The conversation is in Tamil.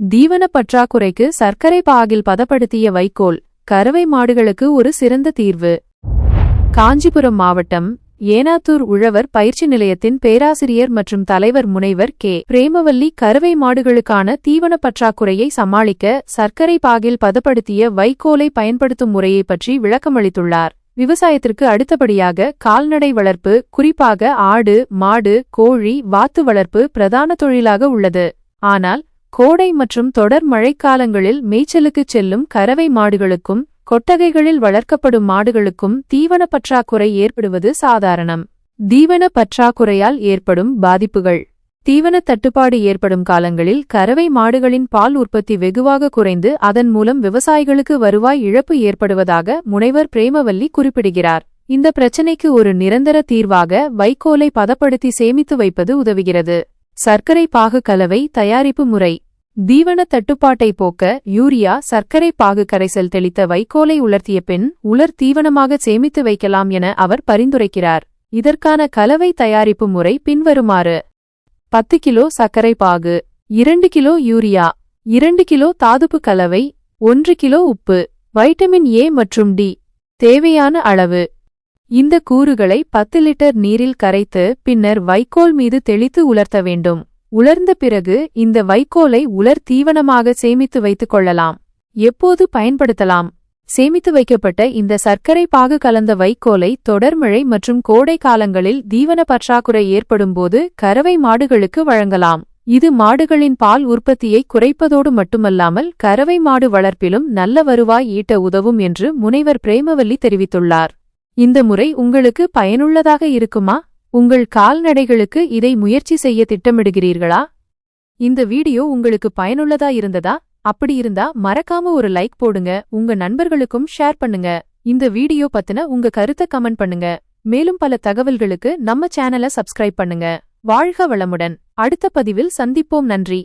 தீவன பற்றாக்குறைக்கு சர்க்கரை பாகில் பதப்படுத்திய வைக்கோல் கறவை மாடுகளுக்கு ஒரு சிறந்த தீர்வு. காஞ்சிபுரம் மாவட்டம் ஏனாத்தூர் உழவர் பயிற்சி நிலையத்தின் பேராசிரியர் மற்றும் தலைவர் முனைவர் கே. பிரேமவல்லி கறவை மாடுகளுக்கான தீவன பற்றாக்குறையை சமாளிக்க சர்க்கரை பாகில் பதப்படுத்திய வைக்கோலை பயன்படுத்தும் முறையை பற்றி விளக்கமளித்துள்ளார். விவசாயத்திற்கு அடுத்தபடியாக கால்நடை வளர்ப்பு குறிப்பாக ஆடு மாடு கோழி வாத்து வளர்ப்பு பிரதான தொழிலாக உள்ளது. ஆனால் கோடை மற்றும் தொடர் மழைக்காலங்களில் மேய்ச்சலுக்குச் செல்லும் கறவை மாடுகளுக்கும் கொட்டகைகளில் வளர்க்கப்படும் மாடுகளுக்கும் தீவன பற்றாக்குறை ஏற்படுவது சாதாரணம். தீவன பற்றாக்குறையால் ஏற்படும் பாதிப்புகள். தீவன தட்டுப்பாடு ஏற்படும் காலங்களில் கறவை மாடுகளின் பால் உற்பத்தி வெகுவாக குறைந்து அதன் மூலம் விவசாயிகளுக்கு வருவாய் இழப்பு ஏற்படுவதாக முனைவர் பிரேமவல்லி குறிப்பிடுகிறார். இந்த பிரச்சினைக்கு ஒரு நிரந்தர தீர்வாக வைக்கோலை பதப்படுத்தி சேமித்து வைப்பது உதவுகிறது. சர்க்கரை பாகு கலவை தயாரிப்பு முறை. தீவன தட்டுப்பாட்டை போக்க யூரியா சர்க்கரை பாகு கரைசல் தெளித்த வைக்கோலை உலர்த்திய பின் உலர் தீவனமாக சேமித்து வைக்கலாம் என அவர் பரிந்துரைக்கிறார். இதற்கான கலவை தயாரிப்பு முறை பின்வருமாறு. பத்து கிலோ சர்க்கரை பாகு இரண்டு கிலோ யூரியா இரண்டு கிலோ தாதுப்பு கலவை ஒன்று கிலோ உப்பு வைட்டமின் ஏ மற்றும் டி. தேவையான அளவு. இந்த கூறுகளை பத்து லிட்டர் நீரில் கரைத்து பின்னர் வைக்கோல் மீது தெளித்து உலர்த்த வேண்டும். உலர்ந்த பிறகு இந்த வைக்கோலை உலர் தீவனமாக சேமித்து வைத்துக் கொள்ளலாம். எப்போது பயன்படுத்தலாம்? சேமித்து வைக்கப்பட்ட இந்த சர்க்கரை பாகு கலந்த வைக்கோலை தொடர்மழை மற்றும் கோடை காலங்களில் தீவன பற்றாக்குறை ஏற்படும்போது கறவை மாடுகளுக்கு வழங்கலாம். இது மாடுகளின் பால் உற்பத்தியை குறைப்பதோடு மட்டுமல்லாமல் கறவை மாடு வளர்ப்பிலும் நல்ல வருவாய் ஈட்ட உதவும் என்று முனைவர் பிரேமவல்லி தெரிவித்துள்ளார். இந்த முறை உங்களுக்கு பயனுள்ளதாக இருக்குமா? உங்கள் கால்நடைகளுக்கு இதை முயற்சி செய்ய திட்டமிடுகிறீர்களா? இந்த வீடியோ உங்களுக்கு பயனுள்ளதா இருந்ததா? அப்படி இருந்தா மறக்காம ஒரு லைக் போடுங்க உங்க நண்பர்களுக்கும் ஷேர் பண்ணுங்க. இந்த வீடியோ பத்தின உங்க கருத்தை கமெண்ட் பண்ணுங்க. மேலும் பல தகவல்களுக்கு நம்ம சேனலை சப்ஸ்கிரைப் பண்ணுங்க. வாழ்க வளமுடன். அடுத்த பதிவில் சந்திப்போம். நன்றி.